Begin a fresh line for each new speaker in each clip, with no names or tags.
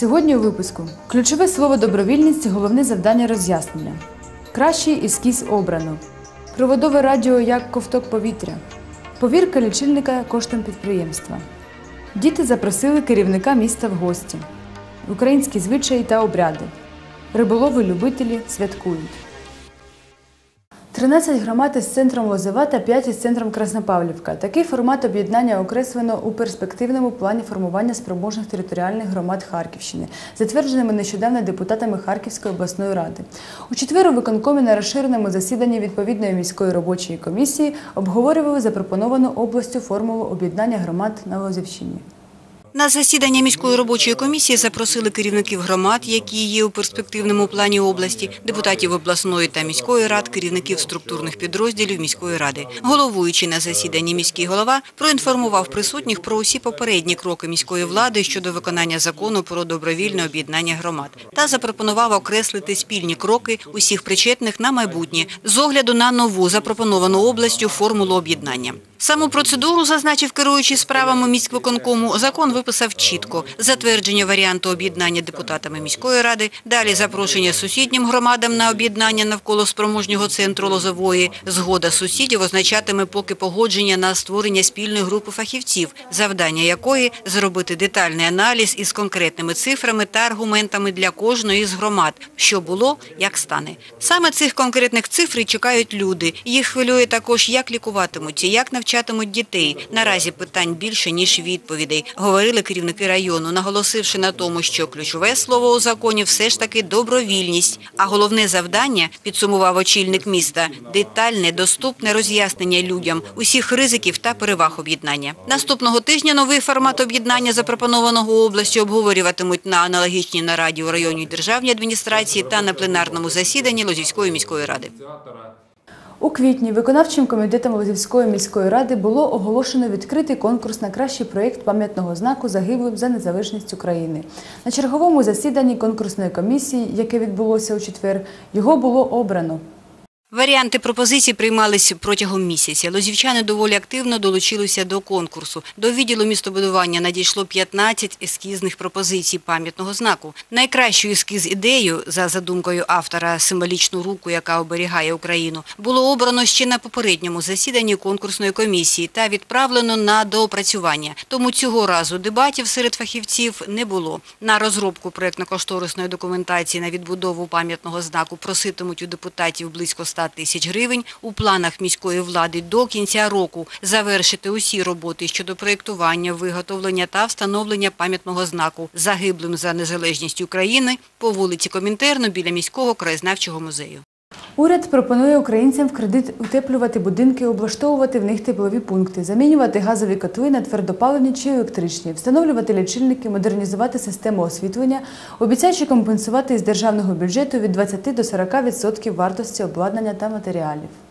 Сьогодні у випуску ключове слово добровільність головне завдання роз'яснення. Кращий ескіз обрано. Проводове радіо як ковток повітря. Повірка лічильника коштом підприємства. Діти запросили керівника міста в гості. Українські звичаї та обряди. Риболови-любителі святкують. 13 громад із центром Лозова та 5 із центром Краснопавлівка. Такий формат об'єднання окреслено у перспективному плані формування спроможних територіальних громад Харківщини, затвердженими нещодавно депутатами Харківської обласної ради. У четвер у виконкомі на розширеному засіданні відповідної міської робочої комісії обговорювали запропоновану областю формулу об'єднання громад на Лозівщині.
На засідання міської робочої комісії запросили керівників громад, які є у перспективному плані області, депутатів обласної та міської рад, керівників структурних підрозділів міської ради. Головуючий на засіданні міський голова проінформував присутніх про усі попередні кроки міської влади щодо виконання закону про добровільне об'єднання громад та запропонував окреслити спільні кроки усіх причетних на майбутнє з огляду на нову запропоновану областю формулу об'єднання. Саму процедуру, зазначив керуючий справами міськвиконкому, закон виписав чітко. Затвердження варіанту об'єднання депутатами міської ради, далі запрошення сусіднім громадам на об'єднання навколо спроможнього центру Лозової. Згода сусідів означатиме поки погодження на створення спільної групи фахівців, завдання якої – зробити детальний аналіз із конкретними цифрами та аргументами для кожної з громад, що було, як стане. Саме цих конкретних цифр чекають люди. Їх хвилює також, як лікуватимуться, як навчатимуть дітей. Наразі питань більше, ніж відповідей, говорили керівники району, наголосивши на тому, що ключове слово у законі все ж таки добровільність. А головне завдання, підсумував очільник міста, детальне, доступне роз'яснення людям усіх ризиків та переваг об'єднання. Наступного тижня новий формат об'єднання, запропонованого областю, обговорюватимуть на аналогічній нараді у районній державній адміністрації та на пленарному засіданні Лозівської міської ради.
У квітні виконавчим комітетом Лозівської міської ради було оголошено відкритий конкурс на кращий проєкт пам'ятного знаку загиблим за незалежність України. На черговому засіданні конкурсної комісії, яке відбулося у четвер, його було обрано.
Варіанти пропозицій приймалися протягом місяця. Лозівчани доволі активно долучилися до конкурсу. До відділу містобудування надійшло 15 ескізних пропозицій пам'ятного знаку. Найкращу ескіз ідею, за задумкою автора символічну руку, яка оберігає Україну, було обрано ще на попередньому засіданні конкурсної комісії та відправлено на доопрацювання. Тому цього разу дебатів серед фахівців не було. На розробку проєктно-кошторисної документації на відбудову пам'ятного знаку проситимуть у депутатів близько 100 тисяч гривень. У планах міської влади до кінця року завершити усі роботи щодо проєктування, виготовлення та встановлення пам'ятного знаку загиблим за незалежність України по вулиці Комінтерно біля міського краєзнавчого музею.
Уряд пропонує українцям в кредит утеплювати будинки, облаштовувати в них теплові пункти, замінювати газові котли на твердопаливні чи електричні, встановлювати лічильники, модернізувати систему освітлення, обіцяючи компенсувати із державного бюджету від 20 до 40% вартості обладнання та матеріалів.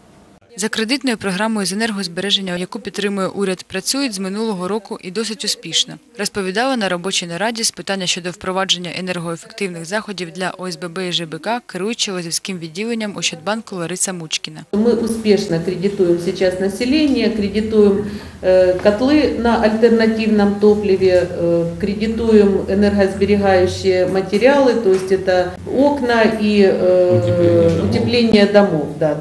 За кредитною програмою з енергозбереження, яку підтримує уряд, працюють з минулого року і досить успішно. Розповідала на робочій нараді з питання щодо впровадження енергоефективних заходів для ОСББ і ЖБК, керуючи Лозівським відділенням Ощадбанку Лариса Мучкіна.
Мы успешно кредитуем сейчас население, кредитуем э, котлы на альтернативном топливе, э, кредитуем энергосберегающие материалы, то есть это окна и э,
Утепление домов.
утепление домов. Да.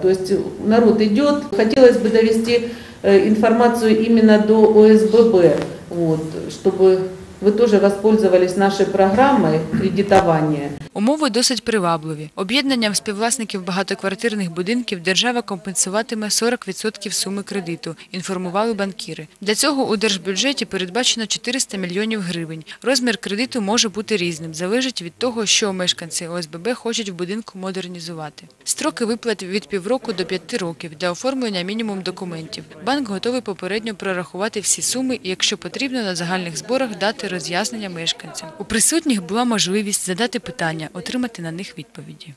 То есть народ идет. Хотелось бы довести э, информацию именно до ОСББ, вот, чтобы вы тоже воспользовались нашей программой кредитования.
Умови досить привабливі. Об'єднанням співвласників багатоквартирних будинків держава компенсуватиме 40% суми кредиту, інформували банкіри. Для цього у держбюджеті передбачено 400 мільйонів гривень. Розмір кредиту може бути різним, залежить від того, що мешканці ОСББ хочуть в будинку модернізувати. Строки виплат від півроку до п'яти років для оформлення мінімум документів. Банк готовий попередньо прорахувати всі суми і, якщо потрібно, на загальних зборах дати роз'яснення мешканцям. У присутніх була можливість задати питання, отримати на них відповіді.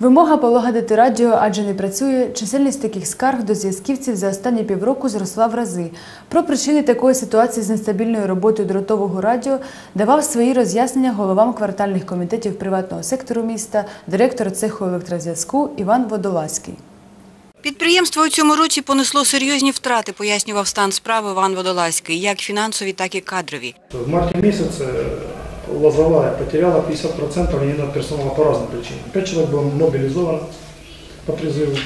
Вимога полагодити радіо, адже не працює. Чисельність таких скарг до зв'язківців за останні півроку зросла в рази. Про причини такої ситуації з нестабільною роботою дротового радіо давав свої роз'яснення головам квартальних комітетів приватного сектору міста, директор цеху електрозв'язку Іван Водолазький.
Підприємство у цьому році понесло серйозні втрати, пояснював стан справи Іван Водолазький, як фінансові, так і кадрові.
В марте месяце Лозовая потеряла 50% линейного персонала по разным причинам. Пять человек было мобилизовано по призыву,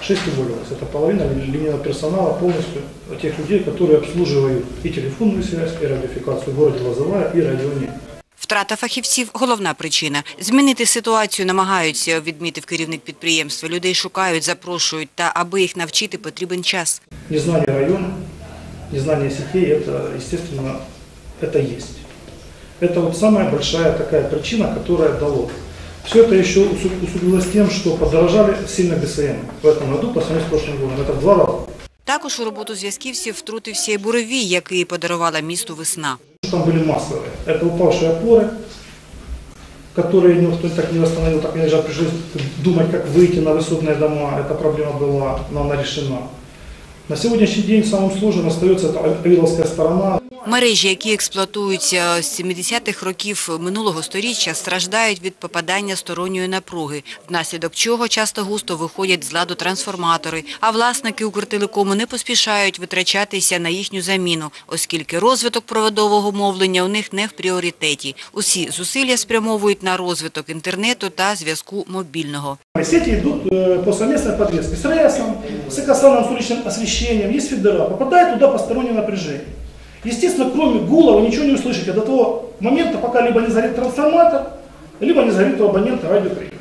шесть уволилось. Это половина линейного персонала полностью тех людей, которые обслуживают и телефонную связь, и радиофикацию в городе Лозовая и районе.
Втрата фахівців – головна причина. Змінити ситуацію намагаються, відмітив керівник підприємства. Людей шукають, запрошують, та аби їх навчити, потрібен час.
Незнание района, незнание сетей, это, естественно, это есть. Это вот самая большая такая причина, которая дало. Все это еще усу- усугубилось тем, что подорожали сильно ГСМ в этом году по сравнению с прошлым годом. Это в два раза.
Також у роботу зв'язківців втрутився і буревій, який подарувала місту весна.
Там были массовые. Это упавшие опоры, которые никто так не восстановил, так мне же пришлось думать, как выйти на высотные дома. Эта проблема была, но она решена. На сегодняшний день самым сложным остается эта Авиловская сторона.
Мережі, які експлуатуються з 70-х років минулого століття, страждають від попадання сторонньої напруги, внаслідок чого часто густо виходять з ладу трансформатори, а власники Укртелекому не поспішають витрачатися на їхню заміну, оскільки розвиток проводового мовлення у них не в пріоритеті. Усі зусилля спрямовують на розвиток інтернету та зв'язку мобільного.
Сети идут э, по совместной подвеске с РЭСом, с экосаном, с уличным освещением, есть фидера, попадает туда постороннее напряжение. Естественно, кроме гула вы ничего не услышите до того момента, пока либо не зарит трансформатор, либо не зарит у абонента радиоприем.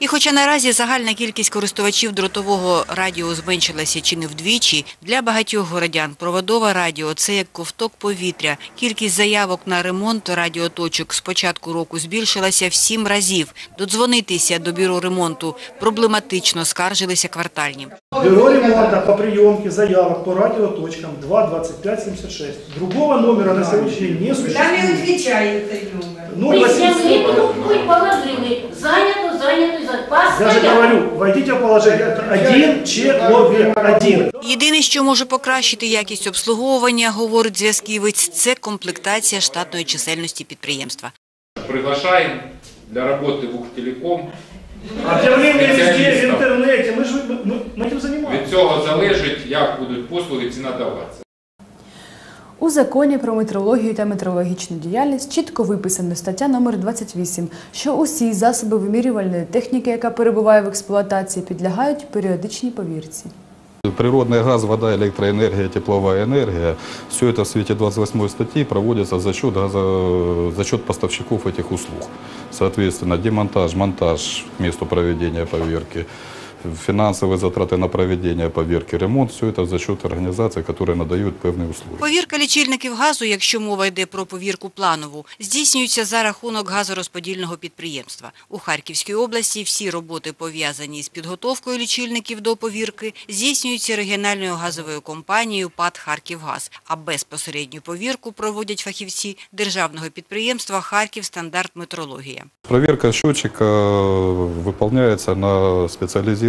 І хоча наразі загальна кількість користувачів дротового радіо зменшилася чи не вдвічі, для багатьох городян проводове радіо – це як ковток повітря. Кількість заявок на ремонт радіоточок з початку року збільшилася в сім разів. Додзвонитися до бюро ремонту проблематично скаржилися квартальні.
Бюро ремонта по приемке заявок по радиоточкам 22576. Другого номера на день не
Там не
существует.
відвічає номер.
Ну,
Ми
Василий
землі трубку і положили. Зайнято, зайнято, зайнято.
Я же говорю, войдите в положение. Это один человек, один.
Єдине, що може покращити якість обслуговування, говорить зв'язківець, це комплектація штатної чисельності підприємства.
Приглашаем для работы в Укртелеком.
Объявление везде, в
Специалистов.
интернете. Мы же мы, мы этим занимаемся.
Від цього залежить, як будуть послуги ці надаватися.
У законі про метрологію та метрологічну діяльність чітко виписана стаття номер 28, що усі засоби вимірювальної техніки, яка перебуває в експлуатації, підлягають періодичній повірці.
Природный газ, вода, электроэнергия, тепловая энергия, все это в свете 28 статьи проводится за счет, газа, за счет поставщиков этих услуг. Соответственно, демонтаж, монтаж к месту проведения поверки, финансовые затраты на проведение поверки, ремонт, все это за счет организаций, которые надают певные услуги.
Повірка лічильників газу, якщо мова йде про повірку планову, здійснюється за рахунок газорозподільного підприємства. У Харківській області всі роботи, пов'язані з підготовкою лічильників до повірки, здійснюються регіональною газовою компанією ПАД «Харківгаз», а безпосередню повірку проводять фахівці державного підприємства «Харків стандарт метрологія».
Проверка счетчика выполняется на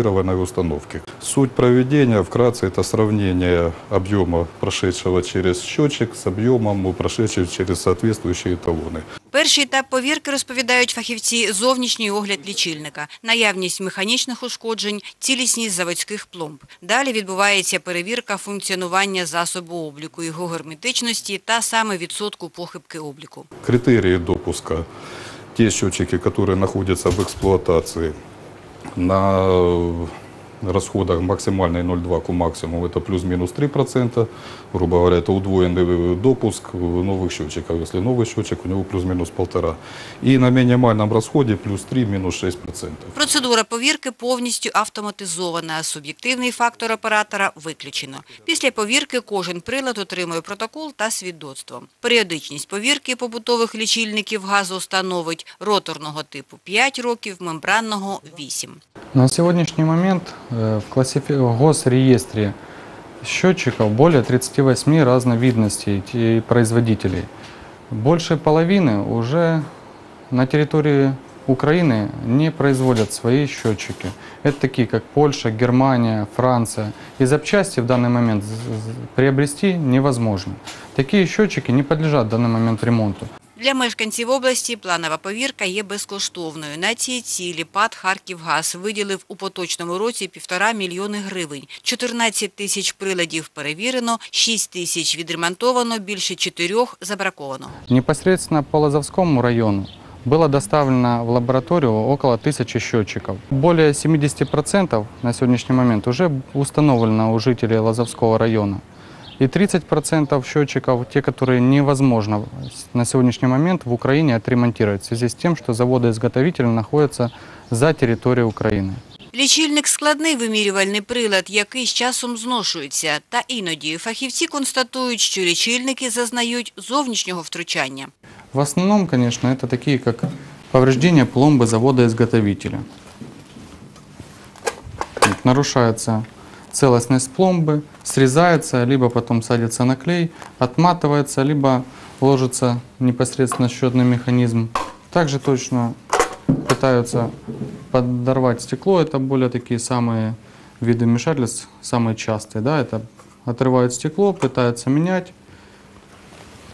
специализированной установке. Суть проведения вкратце это сравнение объема прошедшего через счетчик с объемом прошедшего через соответствующие талоны.
Перший етап повірки, розповідають фахівці, зовнішній огляд лічильника, наявність механічних ушкоджень, цілісність заводських пломб. Далі відбувається перевірка функціонування засобу обліку, його герметичності та саме відсотку похибки обліку.
Критерии допуска. Те счетчики, которые находятся в эксплуатации на э, расходах максимальный 0,2 ку максимум, это плюс-минус 3%. Грубо говоря, это удвоенный допуск новых счетчиков. Если новый счетчик, у него плюс-минус 1,5. И на минимальном расходе плюс 3, минус 6%.
Процедура повірки повністю автоматизована, суб'єктивний фактор оператора виключено. Після повірки кожен прилад отримує протокол та свідоцтво. Періодичність повірки побутових лічильників газу становить роторного типу 5 років, мембранного – 8.
На сегодняшний момент э, в, классифи... госреестре счетчиков более 38 разновидностей и производителей. Больше половины уже на территории Украины не производят свои счетчики. Это такие, как Польша, Германия, Франция. И запчасти в данный момент приобрести невозможно. Такие счетчики не подлежат в данный момент ремонту.
Для мешканців області планова повірка є безкоштовною. На ці цілі ПАД «Харківгаз» виділив у поточному році півтора мільйони гривень. 14 тисяч приладів перевірено, 6 тисяч відремонтовано, більше чотирьох забраковано.
Непосредственно по Лозовскому району было доставлено в лабораторию около тысячи счетчиков. Более 70% на сегодняшний момент уже установлено у жителей Лозовского района И 30% счетчиков, те, которые невозможно на сегодняшний момент в Украине отремонтировать в связи с тем, что заводы-изготовители находятся за территорией Украины.
Лічильник – складний вимірювальний прилад, який з часом зношується. Та іноді фахівці констатують, що лічильники зазнають зовнішнього втручання.
В основном, конечно, это такие, как повреждения пломбы завода-изготовителя. Вот, Нарушается целостность пломбы, срезается, либо потом садится на клей, отматывается, либо ложится непосредственно счетный механизм. Также точно пытаются подорвать стекло. Это более такие самые виды вмешательств, самые частые. Да? Это отрывают стекло, пытаются менять.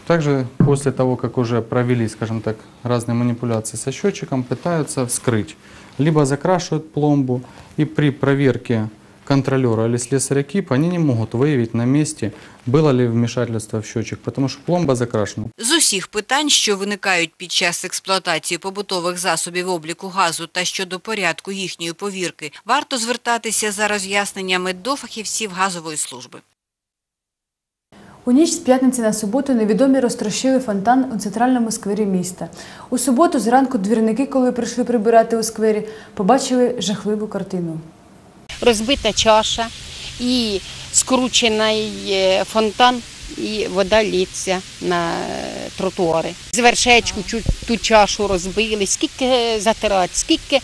Также после того, как уже провели, скажем так, разные манипуляции со счетчиком, пытаются вскрыть. Либо закрашивают пломбу, и при проверке контролера или слесаря КИП они не могут выявить на месте, было ли вмешательство в счетчик, потому что пломба закрашена.
З усіх питань, що виникають під час експлуатації побутових засобів обліку газу та щодо порядку їхньої повірки, варто звертатися за роз'ясненнями до фахівців газової служби.
У ніч з п'ятниці на суботу невідомі розтрощили фонтан у центральному сквері міста. У суботу зранку двірники, коли прийшли прибирати у сквері, побачили жахливу картину.
Розбита чаша і скручений е, фонтан, і вода лється на е, тротуари. З вершечку ту чашу розбили, скільки затирати, скільки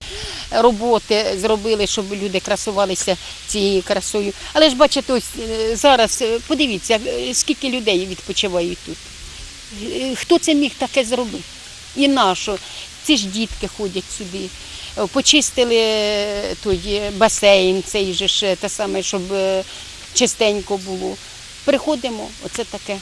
роботи зробили, щоб люди красувалися цією красою. Але ж бачите, ось е, зараз е, подивіться, е, скільки людей відпочивають тут. Е, Хто це міг таке зробити? І нащо? Ці ж дітки ходять сюди. Е, Почистили е, той е, басейн, цей же ж те саме, щоб чистенько було. Приходимо, оце таке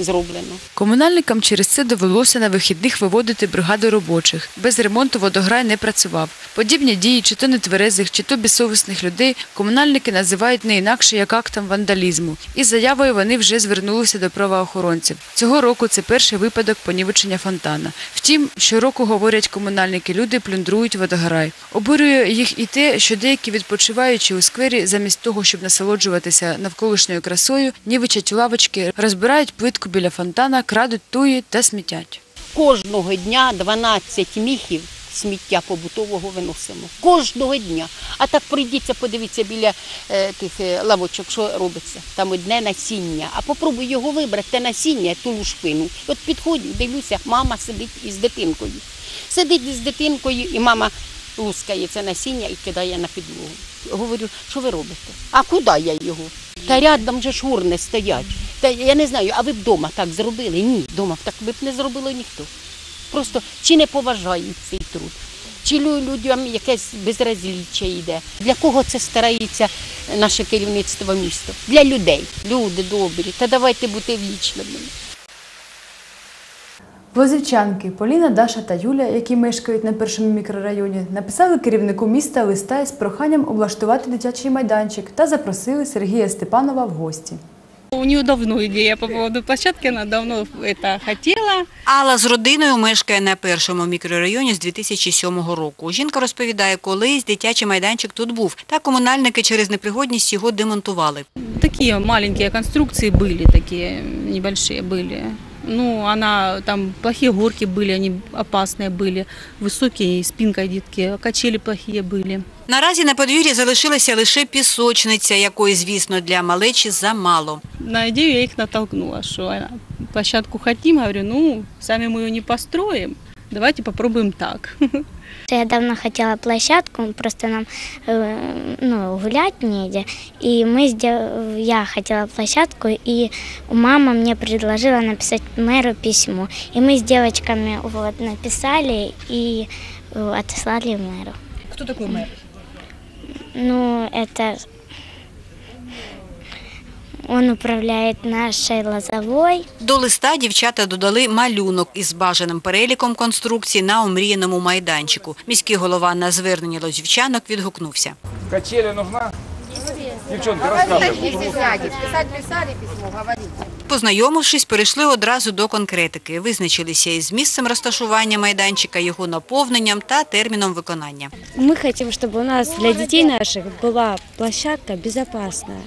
зроблено.
Комунальникам через це довелося на вихідних виводити бригаду робочих. Без ремонту водограй не працював. Подібні дії чи то нетверезих, чи то безсовісних людей комунальники називають не інакше як актом вандалізму. Із заявою вони вже звернулися до правоохоронців. Цього року це перший випадок понівечення фонтана. Втім, щороку, говорять комунальники, люди плюндрують водограй. Обурює їх і те, що деякі відпочиваючи у сквері, замість того, щоб насолоджуватися навколишньою красою, нівичать лавочки, розбирають плитку біля фонтана, крадуть туї та смітять.
Кожного дня 12 міхів сміття побутового виносимо. Кожного дня. А так прийдіться, подивіться біля е, тих е, лавочок, що робиться. Там одне насіння. А попробуй його вибрати, те насіння, ту лушпину. От підходжу, дивлюся, мама сидить із дитинкою. Сидить із дитинкою, і мама лускає це насіння і кидає на підлогу. Говорю, що ви робите? А куди я його? Та рядом же ж стоять. Та я не знаю, а ви б вдома так зробили? Ні, вдома так би б не зробило ніхто. Просто чи не поважають цей труд, чи людям якесь безразліччя йде. Для кого це старається наше керівництво міста? Для людей. Люди добрі. Та давайте бути вічними.
Лозівчанки Поліна, Даша та Юля, які мешкають на першому мікрорайоні, написали керівнику міста листа із проханням облаштувати дитячий майданчик та запросили Сергія Степанова в гості.
У нее давно идея по поводу площадки, она давно это хотела.
Алла з родиною мешкає на першому мікрорайоні з 2007 року. Жінка розповідає, колись дитячий майданчик тут був, та комунальники через непригодність його демонтували.
Такие маленькие конструкции были, такие небольшие были. Ну, она, там плохие горки были, они опасные были, высокие, и спинка детки, качели плохие были.
Наразі на подвір'ї залишилася лише пісочниця, якої, звісно, для малечі замало.
На идею я их натолкнула, что э, площадку хотим, говорю, ну, сами мы ее не построим, давайте попробуем так.
Я давно хотела площадку, просто нам э, ну, гулять негде. И мы сдел... я хотела площадку, и мама мне предложила написать мэру письмо. И мы с девочками вот, написали и э, отослали мэру.
Кто такой мэр?
Ну, это Он управляє нашою лозовой.
До листа дівчата додали малюнок із бажаним переліком конструкцій на омріяному майданчику. Міський голова на звернення лозівчанок відгукнувся.
Качели нужна? письмо, рассказывай.
Познайомившись, перейшли одразу до конкретики. Визначилися із місцем розташування майданчика, його наповненням та терміном виконання.
Мы хотим, чтобы у нас для детей наших была площадка безопасная.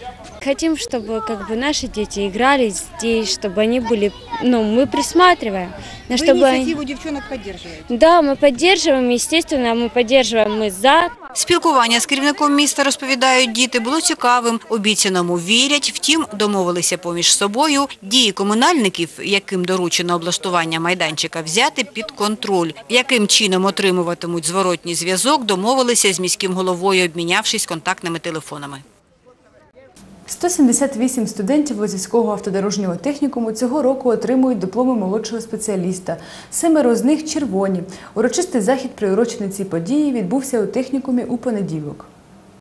Хотим, чтобы как бы наши дети играли здесь, чтобы они были, ну, мы присматриваем, на чтобы они-
девчонок підтримуєте?
Да, мы поддерживаем, естественно, мы поддерживаем, мы за.
Спілкування з керівником міста, розповідають діти, було цікавим. Обіцяному вірять, втім, домовилися поміж собою дії комунальників, яким доручено облаштування майданчика, взяти під контроль. Яким чином отримуватимуть зворотній зв'язок, домовилися з міським головою, обмінявшись контактними телефонами.
178 студентів Лозівського автодорожнього технікуму цього року отримують дипломи молодшого спеціаліста. Семеро з них червоні. Урочистий захід, приурочений цій події, відбувся у технікумі у понеділок.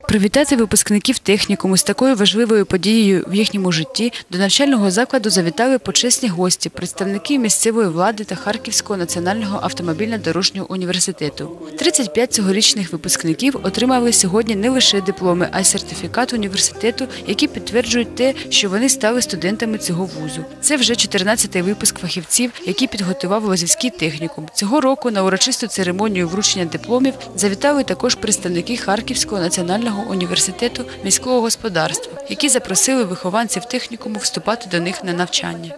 Привітати випускників технікуму з такою важливою подією в їхньому житті до навчального закладу завітали почесні гості, представники місцевої влади та Харківського національного автомобільно-дорожнього університету. 35 цьогорічних випускників отримали сьогодні не лише дипломи, а й сертифікат університету, які підтверджують те, що вони стали студентами цього вузу. Це вже 14-й випуск фахівців, які підготував Лозівський технікум. Цього року на урочисту церемонію вручення дипломів завітали також представники Харківського національного університету міського господарства, які запросили вихованців технікуму вступати до них на навчання.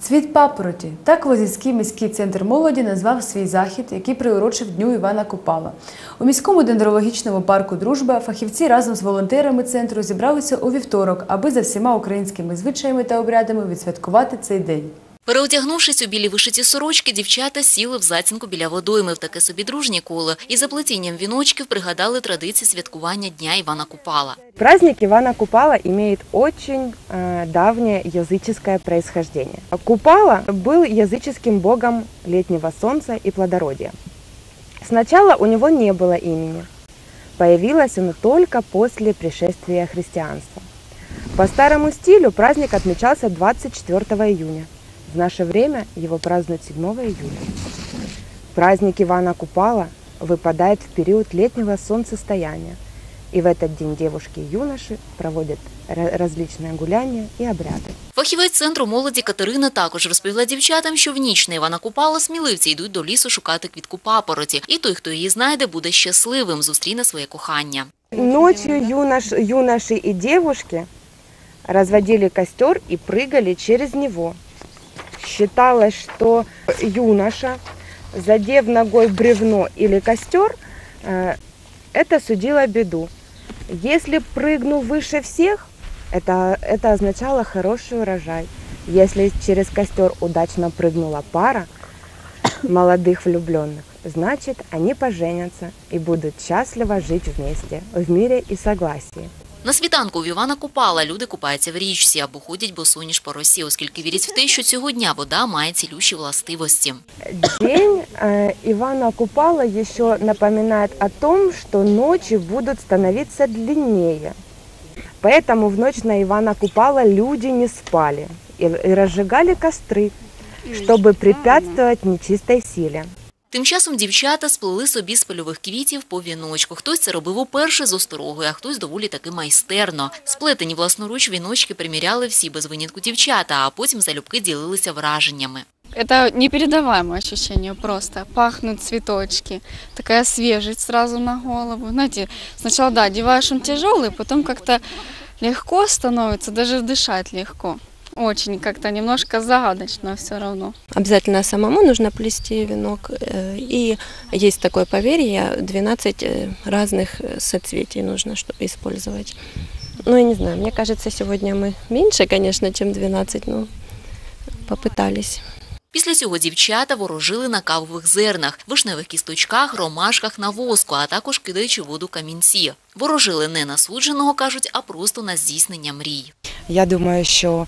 Цвіт папороті. Так Лозівський міський центр молоді назвав свій захід, який приурочив Дню Івана Купала. У міському дендрологічному парку Дружба фахівці разом з волонтерами центру зібралися у вівторок, аби за всіма українськими звичаями та обрядами відсвяткувати цей день.
Переодягнувшись у білі вишиті сорочки, дівчата сіли в затінку біля водойми в таке собі дружнє коло і за плетінням віночків пригадали традиції святкування Дня Івана Купала.
Праздник Ивана Купала имеет очень э, давнее языческое происхождение. Купала был языческим богом летнего солнца и плодородия. Сначала у него не было имени. Появилось оно только после пришествия христианства. По старому стилю праздник отмечался 24 июня. В наше время его празднуют 7 июля. Праздник Ивана Купала выпадает в период летнего солнцестояния. И в этот день девушки и юноши проводят ра- различные гуляния и обряды.
Фахівець центру молоді Катерина також розповіла дівчатам, що в ніч на Івана Купала сміливці йдуть до лісу шукати квітку папороті. І той, хто її знайде, буде щасливим, зустріне своє кохання.
Ночью юнош, юноши и девушки разводили костер и прыгали через него. Считалось, что юноша, задев ногой бревно или костер, э, это судило беду. Если прыгнул выше всех, это, это означало хороший урожай. Если через костер удачно прыгнула пара молодых влюбленных, значит, они поженятся и будут счастливо жить вместе, в мире и согласии.
На світанку в Івана Купала люди купаються в річці або ходять босоніж по росі, оскільки вірять в те, що цього дня вода має цілющі властивості.
День э, Ивана Купала еще напоминает о том, что ночи будут становиться длиннее. Поэтому в ночь на Ивана Купала люди не спали и, и разжигали костры, чтобы препятствовать нечистой силе.
Тим часом дівчата сплели собі з польових квітів по віночку. Хтось це робив уперше з осторогою, а хтось доволі таки майстерно. Сплетені власноруч віночки приміряли всі без винятку дівчата, а потім залюбки ділилися враженнями.
Это непередаваемое ощущение просто. Пахнут цветочки, такая свежесть сразу на голову. Знаете, сначала, да, одеваешь он тяжелый, потом как-то легко становится, даже дышать легко. Очень как-то немножко загадочно все равно.
Обязательно самому нужно плести венок. э, И есть такое поверье, 12 э, разных э, соцветий нужно чтобы использовать. Ну, я не знаю, мне кажется, сегодня мы меньше, конечно, чем 12, но попытались.
Після цього дівчата ворожили на кавових зернах, вишневих кісточках, ромашках на воску, а також кидаючи в воду камінці. Ворожили не на судженого, кажуть, а просто на здійснення мрій.
Я думаю, що е,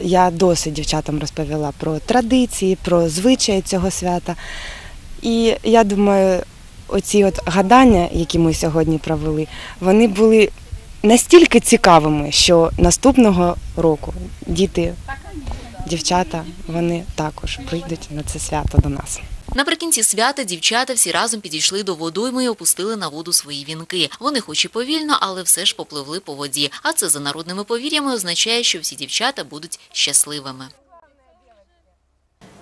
я досить дівчатам розповіла про традиції, про звичаї цього свята. І я думаю, оці от гадання, які ми сьогодні провели, вони були настільки цікавими, що наступного року діти, дівчата, вони також прийдуть на це свято до нас.
Наприкінці свята дівчата всі разом підійшли до водойми і опустили на воду свої вінки. Вони хоч і повільно, але все ж попливли по воді. А це за народними повір'ями означає, що всі дівчата будуть щасливими.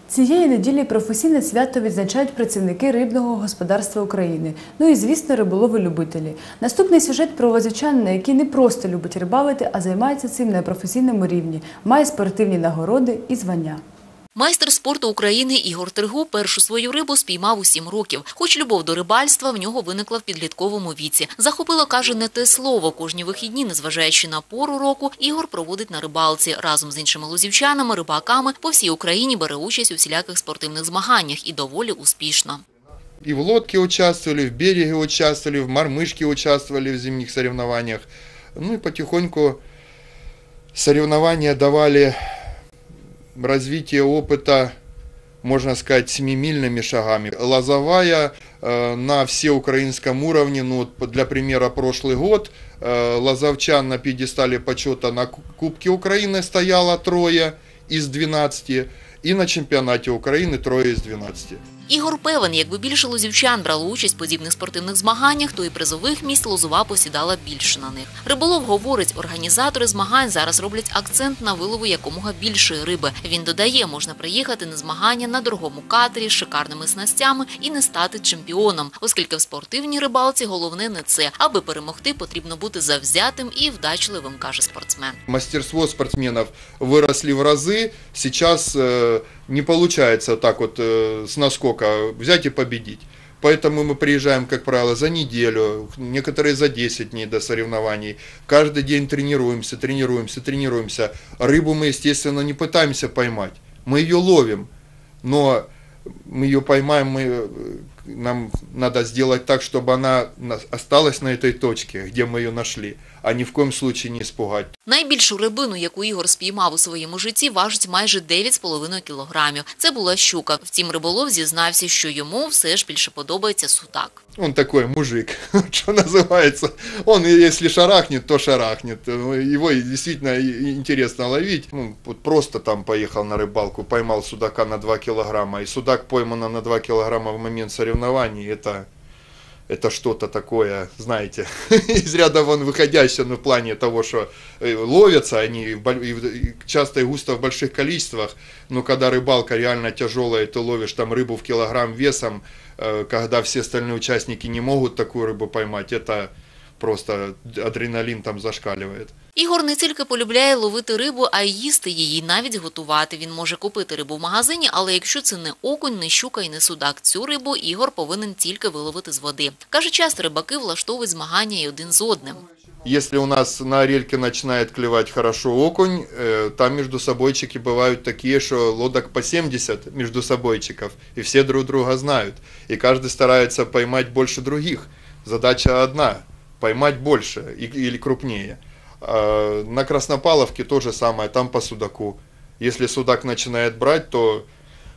Цієї неділі професійне свято відзначають працівники рибного господарства України. Ну і звісно, риболови-любителі. Наступний сюжет про лозівчанина, який не просто любить рибалити, а займається цим на професійному рівні, має спортивні нагороди і звання.
Майстер спорту України Ігор Тригу першу свою рибу спіймав у сім років. Хоч любов до рибальства в нього виникла в підлітковому віці. Захопило, каже, не те слово. Кожні вихідні, незважаючи на пору року, Ігор проводить на рибалці. Разом з іншими лозівчанами, рибаками по всій Україні бере участь у всіляких спортивних змаганнях і доволі успішно.
И в лодке участвовали, в береге участвовали, в мормышке участвовали в зимних соревнованиях. Ну и потихоньку соревнования давали развитие опыта, можно сказать, семимильными шагами. Лозовая э, на всеукраинском уровне, ну вот для примера прошлый год, э, лозовчан на пьедестале почета на Ку- Кубке Украины стояло трое из 12, и на чемпионате Украины трое из 12.
Ігор певен, якби більше лозівчан брало участь в подібних спортивних змаганнях, то і призових місць лозова посідала більше на них. Риболов говорить, організатори змагань зараз роблять акцент на вилову якомога більшої риби. Він додає, можна приїхати на змагання на дорогому катері з шикарними снастями і не стати чемпіоном, оскільки в спортивній рибалці головне не це. Аби перемогти, потрібно бути завзятим і вдачливим, каже спортсмен.
мастерство спортсменов выросли в разы. Сейчас э, Не получается так вот э, с наскока взять и победить. Поэтому мы приезжаем, как правило, за неделю, некоторые за 10 дней до соревнований. Каждый день тренируемся, тренируемся, тренируемся. Рыбу мы, естественно, не пытаемся поймать. Мы ее ловим, но мы ее поймаем, мы, нам надо сделать так, чтобы она на- осталась на этой точке, где мы ее нашли, а ни в коем случае не испугать.
Найбільшу рибину, яку Ігор спіймав у своєму житті, важить майже 9,5 кілограмів. Це була щука. Втім, риболов зізнався, що йому все ж більше подобається судак.
Он такой мужик, что называется. Он, если шарахнет, то шарахнет. Ну, Его и действительно и- интересно ловить. Ну, вот просто там поехал на рыбалку, поймал судака на 2 килограмма. И судак поймано на 2 килограмма в момент соревнований. Это, это что-то такое, знаете, из ряда вон выходящее, ну, в плане того, что э, ловятся они часто и густо в больших количествах, но когда рыбалка реально тяжелая, ты ловишь там рыбу в килограмм весом, э, когда все остальные участники не могут такую рыбу поймать, это просто адреналин там зашкаливает.
Ігор не тільки полюбляє ловити рибу, а й їсти її, навіть готувати. Він може купити рибу в магазині, але якщо це не окунь, не щука і не судак, цю рибу Ігор повинен тільки виловити з води. Каже, часто рибаки влаштовують змагання і один з одним.
Если у нас на орельке начинает клевать хорошо окунь, э, там между собойчики бывают такие, что лодок по 70 между собойчиков, и все друг друга знают. И каждый старается поймать больше других. Задача одна – поймать больше или крупнее. На Краснопаловке то же самое, там по судаку. Если судак начинает брать, то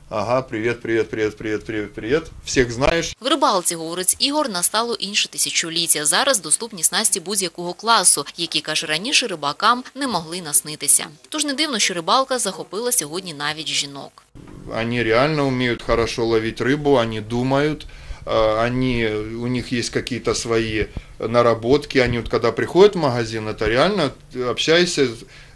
ага, привет, привет, привет, привет, привет, привет. Всех знаешь,
В рибалці, говорить Ігор, настало інше тисячоліття. Зараз доступні снасті будь-якого класу, які, каже раніше, рибакам не могли наснитися. Тож не дивно, що рибалка захопила сьогодні навіть жінок.
они реально умеют хорошо ловить рыбу, они думают, э, они, у них есть какие-то свои наработки, они вот когда приходят в магазин, это реально ты общаешься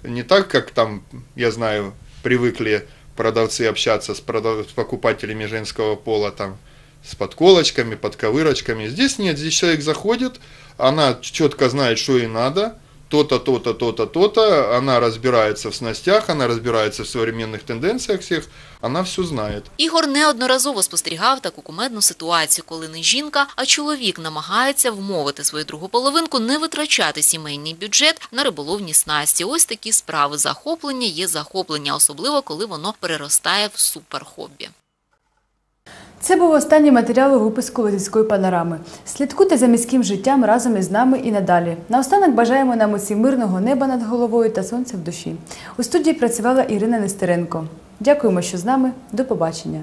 не так, как там, я знаю, привыкли продавцы общаться с, продав- с покупателями женского пола, там, с подколочками, подковырочками. Здесь нет, здесь человек заходит, она четко знает, что ей надо, то-то, то-то, то-то, то-то, она разбирается в снастях, она разбирается в современных тенденциях всех, она все знает.
Ігор неодноразово спостерігав таку кумедну ситуацію, коли не жінка, а чоловік намагається вмовити свою другу половинку не витрачати сімейний бюджет на риболовні снасті. Ось такі справи захоплення є захоплення, особливо коли воно переростає в суперхобі.
Це був останній матеріал у випуску Лозівської панорами. Слідкуйте за міським життям разом із нами і надалі. Наостанок бажаємо нам усі мирного неба над головою та сонця в душі. У студії працювала Ірина Нестеренко. Дякуємо, що з нами. До побачення.